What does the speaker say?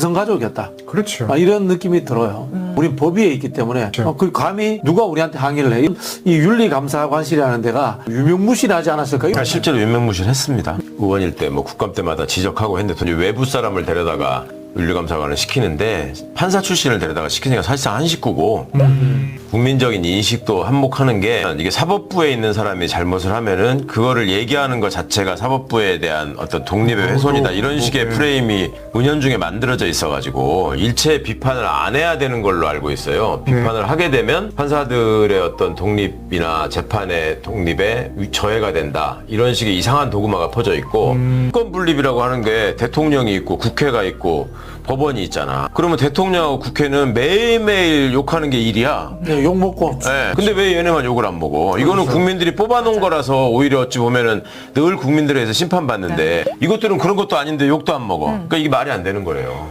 신성가족이었다. 그렇죠. 아, 이런 느낌이 들어요. 우리 법 위에 있기 때문에 그렇죠. 어, 그 감히 누가 우리한테 항의를 해? 이 윤리감사관실이라는 데가 유명무실하지 않았을까요? 아, 실제로 윤명무실했습니다. 의원일 때 뭐 국감 때마다 지적하고 했는데 도대체 외부 사람을 데려다가 윤리감사관을 시키는데 판사 출신을 데려다가 시키니까 사실상 한 식구고 국민적인 인식도 한몫하는 게 이게 사법부에 있는 사람이 잘못을 하면은 그거를 얘기하는 것 자체가 사법부에 대한 어떤 독립의 훼손이다 이런 식의 프레임이 은연 중에 만들어져 있어가지고 일체 비판을 안 해야 되는 걸로 알고 있어요. 비판을 하게 되면 판사들의 어떤 독립이나 재판의 독립에 위- 저해가 된다 이런 식의 이상한 도구마가 퍼져 있고 특권 분립이라고 하는 게 대통령이 있고 국회가 있고 법원이 있잖아. 그러면 대통령하고 국회는 매일매일 욕하는 게 일이야. 네, 욕 먹고 네. 근데 왜 얘네만 욕을 안 먹어? 이거는 국민들이 뽑아놓은 거라서 오히려 어찌 보면은 늘 국민들에서 심판받는데 이것들은 그런 것도 아닌데 욕도 안 먹어. 그러니까 이게 말이 안 되는 거예요.